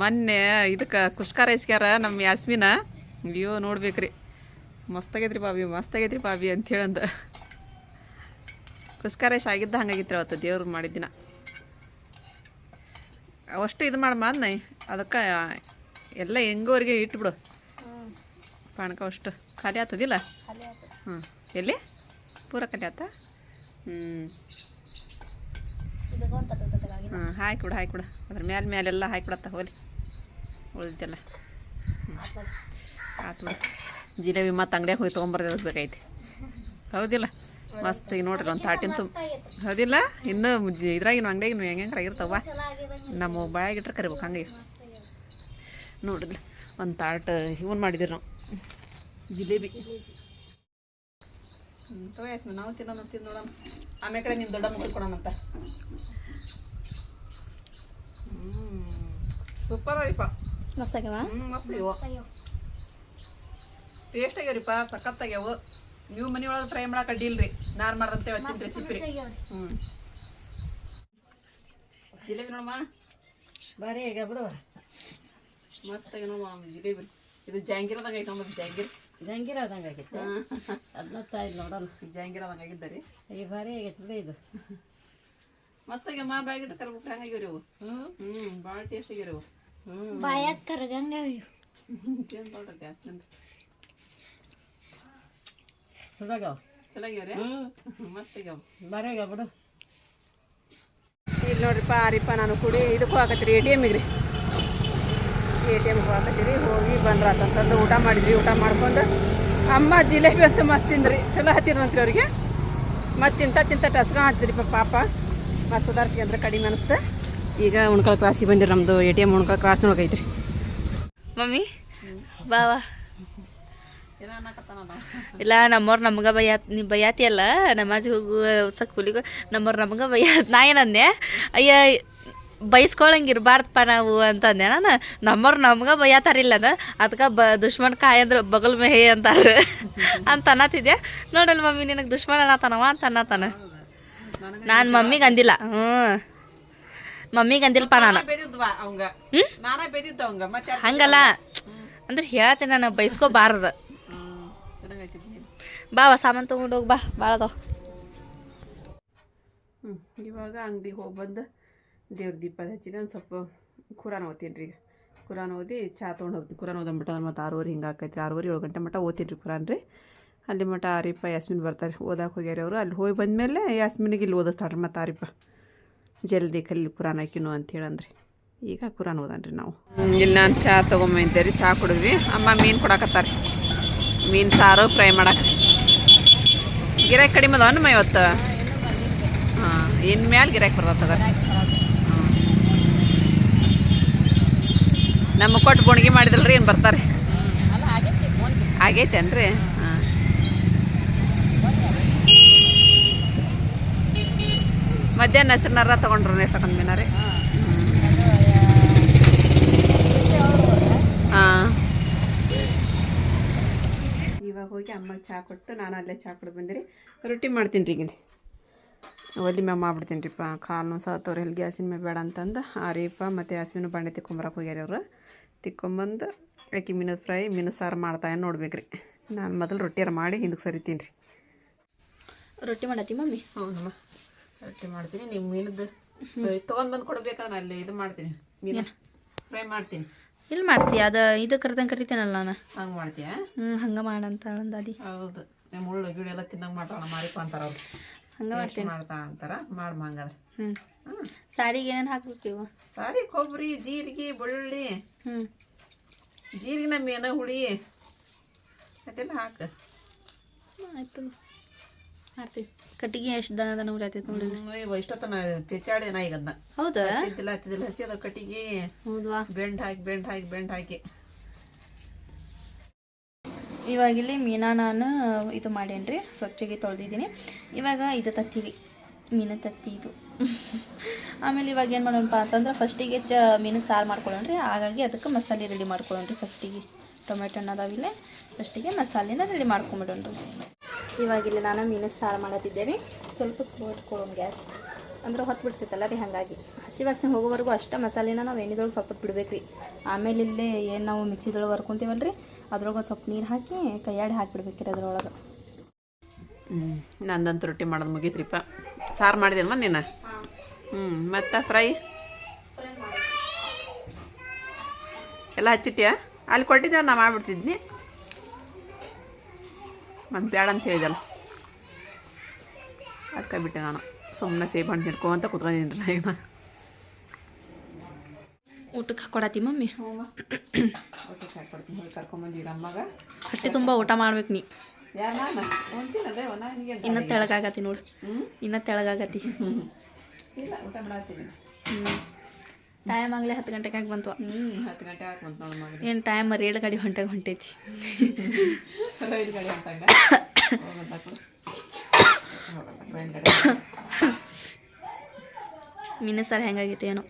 Speaker 1: ಮೊನ್ನೆ ಇದಕ್ಕೆ ಕುಷ್ಕಾರ ಇಸ್ಕ್ಯಾರ ನಮ್ಮ ಯಾಸ್ಮಿನ ಅಯ್ಯೋ ನೋಡ್ಬೇಕ್ರಿ. ಮಸ್ತ್ ಆಗೈತ್ರಿ ಬಾಬಿ ಮಸ್ತ್ ಆಗೈತ್ರಿ ಬಾಬಿ ಅಂದ ಕುಷ್ಕಾರ ಕುಷ್ಕಾರೇಶ್ ಆಗಿದ್ದ ಹಂಗಾಗಿತ್ತು ಅವತ್ತು ದೇವ್ರು ಮಾಡಿದ್ದಿನ. ಅವಷ್ಟು ಇದು ಮಾಡಿ ಮಾದ್ನೈ ಅದಕ್ಕೆ ಎಲ್ಲ ಹೆಂಗೋರಿಗೆ ಇಟ್ಬಿಡು. ಪಾನಕ ಅಷ್ಟು ಖಾಲಿ
Speaker 2: ಆತದಿಲ್ಲ?
Speaker 1: ಹ್ಞೂ ಎಲ್ಲಿ? ಪೂರ ಖಾಲಿ ಆತ? ಹ್ಞೂ
Speaker 2: ಹಾಕಿ ಬಿಡು
Speaker 1: ಹಾಕಿ ಹಾಕ್ಬಿಡು ಅದ್ರ ಮ್ಯಾಲೆ ಮ್ಯಾಲೆಲ್ಲ ಹಾಕ್ಬಿಡತ್ತ ಹೋಗಲಿ. ಉಳಿದೆಲ್ಲ. ಆತು ಬಿಡು. ಜಿಲೇಬಿ ಮತ್ತು ಅಂಗಡಿಯಾಗ ಹೋಗಿ ತೊಗೊಂಬರ್ಬೇಕಾಯ್ತು ಹೌದಿಲ್ಲ? ಮಸ್ತ್ ಈಗ ನೋಡ್ರಿ ಒಂದು ತಾಟಿನ ತುಂಬ ಹೌದಿಲ್ಲ? ಇನ್ನೂ ಇದ್ರಾಗಿನ ಅಂಗಡಿಯಾಗಿನ ಹೆಂಗೆ ಹೆಂಗೆ ಆಗಿರ್ತಾವ ನಮ್ಮ ಬಾಯಾಗಿಟ್ರೆ ಕರಿಬೇಕು ಹಂಗೆ. ನೋಡಿದ್ಲ. ಒಂದು ತಾಟ್ ಇವನ್ ಮಾಡಿದಿರಿ ನಾವು. ಜಿಲೇಬಿ. ತೋಯಸ್ಮಿ ನಾವು ತಿನ್ನೋಣ ತಿಂದು ನೋಡೋಣ ಆಮೇಲೆ ಕಡೆ ನಿಮ್ಮ ದೊಡ್ಡ ಮಗಳು ಕೊಡೋಣಂತ ಸೂಪರ್ ಆಗಿಪ್ಪ
Speaker 2: ಮಸ್ತ್ ಆಗ್ಯಾವ?
Speaker 1: ಹ್ಞೂ ಮಸ್ತ್ ಇವ. ಟೇಸ್ಟ್ ಆಗ್ಯಾವ್ರಿಪ್ಪ ಸಖತ್ ಆಗ್ಯಾವ. ನೀವು ಮನೆ ಒಳಗೆ ಟ್ರೈ ಮಾಡಕ್ಕೆ ಅಡ್ಡಿಲ್ರಿ. ನಾನು ಮಾಡ್ದಂತೆ ಇವತ್ತಿನ ರೆಸಿಪಿ ರೀ ಹ್ಞೂ ಜಿಲೇಬಿ ನೋಡಮ್ಮ.
Speaker 3: ಬಾರಿ ಈಗ ಬಿಡು.
Speaker 1: ಮಸ್ತ್ ನೋಡಮ್ಮ ಜಿಲೇಬಿ ಇದು ಜಾಂಗೀರದಂಗೆ ಐತೆ ನಮ್ಮದು ಜಾಂಗೀರ್
Speaker 3: ಜಂಗಿರ ಆದಂಗೆ ಆಗೈತೆ. ಅದನ್ನ ತಾಯಿ ನೋಡೋಣ.
Speaker 1: ಜಾಂಗೀರದಂಗೆ ಆಗಿದ್ದಾರೆ
Speaker 3: ಈ ಭಾರಿ ಆಗೈತೆ ಇದು.
Speaker 1: ಮಸ್ತಾಗಿ ಮಾ ಬ್ಯಾಗಿಟ್ಟು ಕರ್ಬೇಕು ಹಂಗಾಗ್ಯಾವ್ರಿ ಇವು
Speaker 3: ಹ್ಞೂ
Speaker 1: ಹ್ಞೂ ಭಾಳ ಟೇಸ್ಟ್ ಆಗ್ಯಾರ ಇವು
Speaker 3: ಹ್ಞೂ
Speaker 2: ಬಾಯಾಗ ಕರಗಂಗ
Speaker 1: ಏನು ನೋಡ್ರಿ ಗ್ಯಾಸ್
Speaker 3: ಸುಡಾಗವ
Speaker 1: ಚಲೋ ಆಗ್ಯಾವ್ರಿ
Speaker 3: ಹ್ಞೂ
Speaker 1: ಮಸ್ತ್ ಆಗ್ಯಾವ
Speaker 3: ಬಾರಿ ಆಗ್ಯಾವ ಬಿಡು.
Speaker 1: ಇಲ್ಲಿ ನೋಡ್ರಿಪ್ಪ ಆರಿಪ್ಪ ನಾನು ಕುಡಿ ಇದಕ್ಕೂ ಆಗತ್ತೆ ರೀ ಎ ಟಿ ಎಮ್ಮಿಗೆ ರೀ. ಎ ಟಿ ಎಮ್ಗೆ ಹೋಗತ್ತೀರಿ ಹೋಗಿ ಬಂದ್ರಾತಂತಂದು ಊಟ ಮಾಡಿದ್ವಿ. ಊಟ ಮಾಡ್ಕೊಂಡು ಅಮ್ಮ ಜಿಲೇಬಿ ಅಂತ ಮಸ್ತ್ ತಿಂದ್ರಿ. ಚಲೋ ಹತ್ತಿರಂತ್ರಿ ಅವ್ರಿಗೆ. ಮತ್ತು ತಿಂತ ತಿಂತ ಟಸ್ಗ ಹತ್ತಿರಿ ಪಾಪ. ಮಸ್ತ್ ಅಂದ್ರೆ ಕಡಿಮೆ ಅನಿಸ್ತು. ಈಗ ಉಣ್ಕಳ ಕ್ರಾಸಿಗೆ ಬಂದಿರಿ ನಮ್ಮದು ಎ ಟಿ ಎಂ ಉಣ್ಕಳ ಕ್ಲಾಸ್ನೊಳಗೆ ಐತ್ರಿ
Speaker 2: ಮಮ್ಮಿ, ಬಾವಾ. ಇಲ್ಲ ನಮ್ಮವ್ರು ನಮ್ಗೆ ಬೈಯಾತ್ ನೀ ಬೈಯಾತಿ ಅಲ್ಲ ನಮಾಜಿಗೆ ಹೋಗು ಸಕ್ಕ ಕೂಲಿಗೆ ನಮ್ಮವ್ರು ನಮ್ಗೆ ಬೈಯಾತ್ ನಾ ಏನಂದೆ? ಅಯ್ಯ ಬೈಸ್ಕೊಳಂಗೆ ಇರಬಾರ್ದಪ್ಪ ನಾವು ಅಂತಂದೆ. ನಾನು ನಮ್ಮವ್ರು ನಮ್ಗೆ ಬೈಯಾತಾರಿಲ್ಲ ಅದ ಅದಕ್ಕೆ ಬ ದುಶ್ಮನ್ ಕಾಯಂದ್ರೆ ಬಗಲ್ ಮೇ ಹೇ ಅಂತಾರೆ. ಅಂತ ಅನ್ನತ್ತಿದ್ದೆ ನೋಡಲ್ಲ ಮಮ್ಮಿ ನಿನಗೆ ದುಶ್ಮನ್ ಅನ್ನತಾನವ ಅಂತ ಅನ್ನತಾನ. ನಾನು ಮಮ್ಮಿಗೆ ಅಂದಿಲ್ಲ. ಹ್ಞೂ ಮಮ್ಮಿಗೆ ಅಂದಿಲ್ಲಪ್ಪ ನಾನು. ಹಂಗಲ್ಲ. ಅಂದ್ರೆ ಹೇಳ್ತೀನಿ ನಾನು ಬೈಸ್ಕೋಬಾರ್ದು. ಬಾ ಸಾಮಾನು ತೊಗೊಂಡು ಹೋಗಿ ಬಾ. ಭಾಳ ಅದಾವ
Speaker 1: ಇವಾಗ ಅಂಗಡಿಗೆ ಹೋಗಿ ಬಂದು ದೇವ್ರ ದೀಪ ಹಚ್ಚಿದ, ಒಂದು ಸ್ವಲ್ಪ ಕುರಾನ್ ಓದ್ತೀನಿ ರೀ ಈಗ. ಕುರಾನ್ ಓದಿ ಚಾ ತೊಗೊಂಡು ಹೋಗ್ತೀನಿ. ಕುರಾನ್ ಓದಂಬಿಟ್ಟು ಮತ್ತು ಆರೂವರೆ ಹಿಂಗೆ ಆಕೈತೆ ಆರೂವರೆ, ಏಳು ಗಂಟೆ ಮಟ್ಟ ಓದ್ತೀನಿ ರೀ ಕುರಾನ್ ರೀ. ಅಲ್ಲಿ ಮಟ್ಟ ಆರಿಪ್ಪ ಯಾಸ್ಮಿನ್ ಬರ್ತಾರೆ. ಓದಕ್ಕೆ ಹೋಗ್ಯಾರ ಅವರು. ಅಲ್ಲಿ ಹೋಗಿ ಬಂದಮೇಲೆ ಯಾಸ್ಮಿನಿಗೆ ಇಲ್ಲಿ ಓದಿಸ್ತಾಳ್ರಿ ಮತ್ತು ಆರಿಪ್ಪ ಜಲ್ದಿ ಕಲ್ಲಿ ಕುರಾನ್ ಹಾಕಿನು ಅಂತ ಅಂದ್ರಿ ಈಗ ಕುರಾನ್ ಓದನ್ರಿ ನಾವು. ಇಲ್ಲಿ ನಾನು ಚಾ ತೊಗೊಂಬಂದೆ ರೀ ಚಾ ಕುಡಿದ್ವಿ. ಅಮ್ಮ ಮೀನು ಕೊಡಕತ್ತಾರೆ. ಮೀನು ಸಾರು, ಫ್ರೈ ಮಾಡಕ್ಕೆ ಗಿರಾಕಿ ಕಡಿಮೆ ಅದಾವನ್ನಮ್ಮ ಇವತ್ತು? ಹಾಂ ಇನ್ಮೇಲೆ ಗಿರಾಕ್ ಗಿರಾಕಿ ಬರ್ತದ ತಗೋ ನಮ್ಮ ಕೊಟ್ಟು ಗುಣಿಗೆ ಮಾಡಿದ್ರಲ್ರಿ ಏನು ಬರ್ತಾರೆ? ಆಗೈತೇನ್ರಿ ಹಾಂ. ಮಧ್ಯಾಹ್ನ ಹೆಸ್ರನಾರ ತೊಗೊಂಡ್ರು ಎಷ್ಟು ತಗೊಂಡು ಮೀನಾರಿ ಹಾಂ. ಇವಾಗ ಹೋಗಿ ಅಮ್ಮಗೆ ಚಹಾ ಕೊಟ್ಟು ನಾನು ಅಲ್ಲೇ ಚಹಾ ಕೊಡ್ ಬಂದಿರಿ. ರೊಟ್ಟಿ ಮಾಡ್ತೀನಿ ರೀ ಈಗಿನ ಒಲಿ ಮ್ಯಾಗ ಮಾಡ್ಬಿಡ್ತೀನಿ ರೀಪ್ಪ. ಕಾಲು ಸಾತವ್ರು ಎಲ್ಲಿ ಗ್ಯಾಸಿನ ಮೇಲೆ ಬೇಡ ಅಂತಂದು. ಆ ರೀಪ ಮತ್ತು ಹಸ್ವಿನ ಬಂಡೆ ತಿಕ್ಕೊಂಬರಕ್ಕೆ ಹೋಗ್ಯಾರ ಅವರು ತಿಕ್ಕೊಂಬಂದು ಅಕ್ಕಿ ಮೀನದ ಫ್ರೈ ಮೀನು ಸಾರು ಮಾಡ್ತಾ ನೋಡ್ಬೇಕು ರೀ ನಾನು ಮೊದಲು ರೊಟ್ಟಿಯಾರ ಮಾಡಿ ಹಿಂದಕ್ಕೆ ಸರಿತೀನಿ ರೀ.
Speaker 2: ರೊಟ್ಟಿ ಮಾಡತ್ತಿ ಮಮ್ಮಿ?
Speaker 1: ಹೌದಮ್ಮ. ರೊಟ್ಟಿ ಮಾಡ್ತೀನಿ. ನೀವು ಮೀನದ್ದು ತೊಗೊಂಡು ಬಂದು ಕೊಡ್ಬೇಕಂದ್ರೆ ಅಲ್ಲಿ ಇದು ಮಾಡ್ತೀನಿ. ಮೀನು ಫ್ರೈ ಮಾಡ್ತೀನಿ.
Speaker 2: ಇಲ್ಲಿ ಮಾಡ್ತೀಯ ಅದು ಇದು ಕರ್ದಂಗೆ ಕರಿತೀನಲ್ಲ ನಾನು?
Speaker 1: ಹಂಗೆ ಮಾಡ್ತೀಯಾ?
Speaker 2: ಹ್ಞೂ ಹಂಗೆ ಮಾಡಂತ ಅಂದಾದಿ
Speaker 1: ಹೌದು. ನಿಮ್ಮ ಮುಳ್ಳು ಗಿಡ ಎಲ್ಲ ತಿನ್ನಂಗೆ ಮಾಡ್ತಾಳ ಮಾರಿಪ್ಪ ಅಂತಾರ ಅವ್ರು.
Speaker 2: ಹಂಗೆ ಮಾಡ್ತೀನಿ.
Speaker 1: ಮಾಡ್ತಾ ಅಂತಾರ? ಮಾಡಿ ಹಂಗಾದ್ರೆ
Speaker 2: ಹ್ಞೂ ಸಾರಿಗೆ ಏನೇನು ಹಾಕ್ಬೇಕು
Speaker 1: ಸಾರಿ ಕೊಬ್ಬರಿ ಜೀರಿಗೆ ಬೆಳ್ಳುಳ್ಳಿ.
Speaker 2: ಹ್ಞೂ
Speaker 1: ಜೀರಿಗೆನ ಮೇನ ಹುಳಿ. ಅದೆಲ್ಲ ಹಾಕು.
Speaker 2: ಆಯ್ತು ಮಾಡ್ತೀವಿ. ಕಟ್ಟಿಗೆ ಎಷ್ಟು ದನ ದನ ಉರಿಯಾತೈತೆ ನೋಡಿ
Speaker 1: ಇವ ಇಷ್ಟೊತ್ತನ ಪೆಚಾಡಿ ನಾ ಈಗ ಅದನ್ನ
Speaker 2: ಹೌದಾ?
Speaker 1: ಹತ್ತಿದ್ದಿಲ್ಲ ಹತ್ತಿದ್ದಿಲ್ಲ. ಹಸಿ ಅದ ಕಟ್ಟಿಗೆ.
Speaker 2: ಹೌದ್ವಾ?
Speaker 1: ಬೆಂಡ್ ಹಾಕಿ ಬೆಂಡ್ ಹಾಕಿ ಬೆಂಡ್ ಹಾಕಿ.
Speaker 2: ಇವಾಗ ಇಲ್ಲಿ ಮೀನಾ ನಾನು ಇದು ಮಾಡೇನ್ರಿ ಸ್ವಚ್ಛಗೆ ತೊಳೆದಿದ್ದೀನಿ. ಇವಾಗ ಇದು ತತ್ತೀರಿ. ಮೀನು ತತ್ತಿ ಇದು. ಆಮೇಲೆ ಇವಾಗ ಏನು ಮಾಡೋಣಪ್ಪ ಅಂತಂದ್ರೆ ಫಸ್ಟಿಗೆ ಚ ಮೀನು ಸಾರು ಮಾಡ್ಕೊಳ್ಳೋಣ್ರಿ ಹಾಗಾಗಿ ಅದಕ್ಕೆ ಮಸಾಲೆ ರೆಡಿ ಮಾಡ್ಕೊಳ್ಳೋಣ್ರಿ ಫಸ್ಟಿಗೆ ಟೊಮೆಟೊ ಅದಾವಿಲ್ಲ ಫಸ್ಟಿಗೆ ಮಸಾಲೆನ ರೆಡಿ ಮಾಡ್ಕೊಂಬಿಡೋಣ್ರಿ ಇವಾಗ ಇಲ್ಲಿ ನಾನು ಮೀನು ಸಾರು ಮಾಡತ್ತಿದ್ದೇನೆ. ಸ್ವಲ್ಪ ಸ್ಲೋ ಇಟ್ಕೊಳ್ಳೋಣ ಗ್ಯಾಸ್. ಅಂದ್ರೆ ಹೊತ್ತು ಬಿಡ್ತೈತಲ್ಲ ರೀ ಹಾಗಾಗಿ. ಹಸಿ ವಾಸನೆ ಹೋಗೋವರೆಗೂ ಅಷ್ಟೇ ಮಸಾಲೆನ ನಾವು ಎಣ್ಣೆದೊಳಗೆ ಸ್ವಲ್ಪ ಬಿಡ್ಬೇಕು ರೀ ಆಮೇಲೆ ಇಲ್ಲೇ ಏನು ನಾವು ಮಿಕ್ಸಿದೊಳಗೆ ಬರ್ಕೊಂತೀವಲ್ಲ ರೀ ಅದ್ರೊಳಗೆ ಸ್ವಲ್ಪ ನೀರು ಹಾಕಿ ಕೈಯಾಡಿ ಹಾಕಿಬಿಡ್ಬೇಕ್ರಿ ಅದ್ರೊಳಗೆ
Speaker 1: ಹ್ಞೂ ನಂದಂತ ರೊಟ್ಟಿ ಮಾಡೋದು ಮುಗೀತ್ರಿಪ್ಪ. ಸಾರು ಮಾಡಿದೆಲ್ವ ನೀನು? ಹ್ಞೂ ಮತ್ತು ಫ್ರೈ? ಎಲ್ಲ ಹಚ್ಚಿಟ್ಯಾ ಅಲ್ಲಿ ಕೊಟ್ಟಿದ್ದೆ ನಾ ಮಾಡಿಬಿಡ್ತಿದ್ನಿ. ಮತ್ತು ಬೇಡ ಅಂತ ಹೇಳಿದಲ್ಲ. ಅದಕ್ಕೆ ಬಿಟ್ಟೆ ನಾನು. ಸುಮ್ಮನೆ ಸೇಬ್ ಹಣ್ಣು ತಿನ್ಕೊಂತ ಕುತ್ಕೊಂಡಿನಿ ಈಗ
Speaker 2: ಊಟಕ್ಕೆ ಹಾಕೊಡತಿ ಮಮ್ಮಿ.
Speaker 1: ಹೋಗಿ ಅಮ್ಮಗೆ
Speaker 2: ಹೊಟ್ಟೆ ತುಂಬ ಊಟ ಮಾಡ್ಬೇಕು ನೀ. ಇನ್ನ ತೆಳಗಾಗತಿ ನೋಡು. ಇನ್ನ ತೆಳಗಾಗತಿ
Speaker 1: ಇಲ್ಲ ಊಟ ಮಾಡತ್ತೀನಿ.
Speaker 2: ಟೈಮ್ ಆಗಲೇ ಹತ್ತು ಗಂಟೆಗೆ ಬಂತು.
Speaker 1: ಹ್ಞೂ ಹತ್ತು ಗಂಟೆ ನೋಡಿ
Speaker 2: ಏನು ಟೈಮ್ ರೈಲ್ ಗಾಡಿ ಹೊಂಟಾಗ ಹೊಂಟೈತಿ.
Speaker 1: ರೈಲ್ ಗಾಡಿ ಗಾಡಿ
Speaker 2: ಮೀನು ಸಾರು ಹೆಂಗಾಗೈತೆ ಏನೋ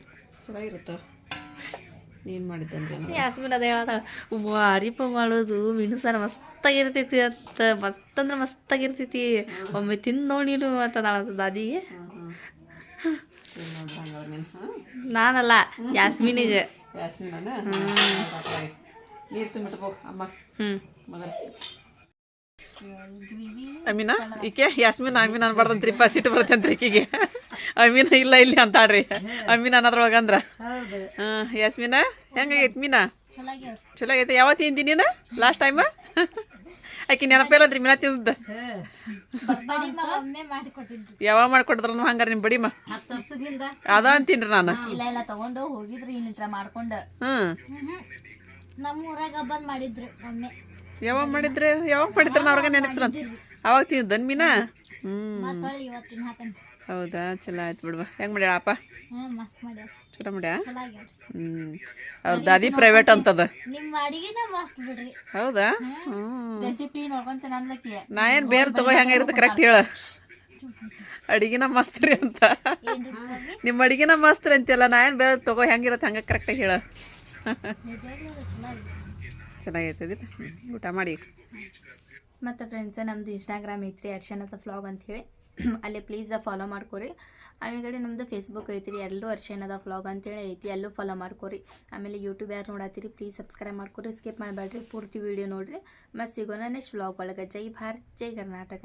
Speaker 1: ಚಲೋ ನೀನು ಮಾಡಿದ್ದಂದ್ರೆ
Speaker 2: ಯಾಸ್ಮಿನ್ ಅದ ಹೇಳದ ಅರಿಪ ಮಾಡೋದು ಮೀನು ಸಾರು ಮಸ್ತಾಗಿರ್ತೈತಿ ಅಂತ ಮಸ್ತ್ ಅಂದ್ರೆ ಮಸ್ತಾಗಿರ್ತೈತಿ. ಒಮ್ಮೆ ತಿಂದು ನೋಡಿ ನೀನು ಅಂತ ನಾಳದ ದಾದಿಗೆ
Speaker 1: ಏನು
Speaker 2: ನಾನಲ್ಲ ಯಾಸ್ಮಿನಿಗೆ.
Speaker 1: ಯಾಸ್ಮಿನ ನೀರು ಅಮ್ಮ.
Speaker 2: ಹ್ಞೂ
Speaker 1: ಮೊದಲು. ಅಮೀನಾ ಈಕೆ ಯಾಸ್ಮಿನ್ ಅಮೀನ್ ಅನ್ಬಾರ್ದಂತ್ರಿಪ್ಪ ಸಿಟ್ಟು ಬರ್ತಂತ್ರಿ ಈಕಿಗೆ. ಅಮೀನ ಇಲ್ಲ ಇಲ್ಲಿ ಅಂತಾಡ್ರಿ ಅಮೀನ ಅನ್ನೋದ್ರೊಳಗೆ ಅಂದ್ರ.
Speaker 3: ಹೌದು.
Speaker 1: ಎಸ್ ಮೀನಾ ಹೆಂಗಾಗೈತಿ ಮೀನಾ? ಚಲೋ ಆಗೈತೆ ಯಾವತ್ತು ತಿಂದಿ ನೀನು? ಲಾಸ್ಟ್ ಟೈಮ್ ಆಕಿ ನೆನಪಿಲ್ಲದ್ರಿ ಮೀನಾ
Speaker 3: ತಿಂದ
Speaker 1: ಯಾವಾಗ ಮಾಡ್ಕೊಟ್ರ ಹಂಗಾರೆ ನಿಮ್ಮ ಬಡಿಮ ಅದ ಅಂತೀನ್ರಿ ನಾನು.
Speaker 3: ಇಲ್ಲ ಇಲ್ಲ ತಗೊಂಡು ಹೋಗಿದ್ರಿ ಮಾಡ್ಕೊಂಡು.
Speaker 1: ಹ್ಞೂ
Speaker 3: ನಮ್ಮ ಊರಾಗ ಬಂದ್ ಮಾಡಿದ್ರು ಒಮ್ಮೆ.
Speaker 1: ಯಾವಾಗ ಮಾಡಿದ್ರೆ? ಯಾವಾಗ ಮಾಡಿದ್ರೆ ಅವ್ರಿಗೆ ನೆನಪಿಲ್ಲ ಅವಾಗ ತಿಂದನ್ ಮೀನಾ? ಹ್ಮ್.
Speaker 3: ಮತ್ತೊಳ್ಳಿ ಇವತ್ತಿನ ಹಾಕಂತ
Speaker 1: ಹೌದಾ? ಚಲೋ ಆಯ್ತು ಬಿಡುವ ಹೆಂಗೆ ಮಾಡ್ಯಾಳಪ್ಪ
Speaker 3: ಅಪ್ಪ?
Speaker 1: ಚಲೋ ಮಾಡ್ಯಾ?
Speaker 3: ಹ್ಮ್.
Speaker 1: ಹ್ಞೂ ಅವ್ರ ದಾದಿ ಪ್ರೈವೇಟ್ ಅಂತದ? ಹೌದಾ? ನಾ ಏನು ಬೇರೆ ತಗೋ ಹೆಂಗಿರುತ್ತೆ ಕರೆಕ್ಟ್ ಹೇಳ. ಅಡಿಗಿನ ಮಸ್ತ್ ರೀ ಅಂತ? ನಿಮ್ಮ ಅಡಿಗೆನ ಮಸ್ತ್ ರೀ ಅಂತಿಲ್ಲ ನಾ ಏನು ಬೇರೆ ತಗೋ ಹೆಂಗಿರತ್ತೆ ಹಂಗೆ ಕರೆಕ್ಟಾಗಿ ಹೇಳ. ಚೆನ್ನಾಗೈತದಿಲ್ಲ ಊಟ ಮಾಡಿ.
Speaker 2: ಮತ್ತು ಫ್ರೆಂಡ್ಸ್ ನಮ್ದು ಇನ್ಸ್ಟಾಗ್ರಾಮ್ ಐತ್ರಿ ಅಡ್ಷನ್ ಅಂತ ಫ್ಲಾಗ್ ಅಂಥೇಳಿ ಅಲ್ಲಿ ಪ್ಲೀಸ್ ಫಾಲೋ ಮಾಡ್ಕೊರಿ. ಆಮೇಲೆ ನಮ್ಮದು ಫೇಸ್ಬುಕ್ ಐತ್ರಿ ಎಲ್ಲೂ ಏನದ ಫ್ಲಾಗ್ ಅಂತೇಳಿ ಐತಿ ಎಲ್ಲೂ ಫಾಲೋ ಮಾಡ್ಕೊರಿ. ಆಮೇಲೆ ಯೂಟ್ಯೂಬ್ ಯಾರು ನೋಡತ್ತೀರಿ ಪ್ಲೀಸ್ ಸಬ್ಸ್ಕ್ರೈಬ್ ಮಾಡ್ಕೊರಿ ಸ್ಕಿಪ್ ಮಾಡಬೇಡ್ರಿ ಪೂರ್ತಿ ವೀಡಿಯೋ ನೋಡಿರಿ. ಮತ್ತು ಸಿಗೋಣ ನೆಕ್ಸ್ಟ್ ವ್ಲಾಗ್ ಒಳಗೆ. ಜೈ ಭಾರತ್, ಜೈ ಕರ್ನಾಟಕ.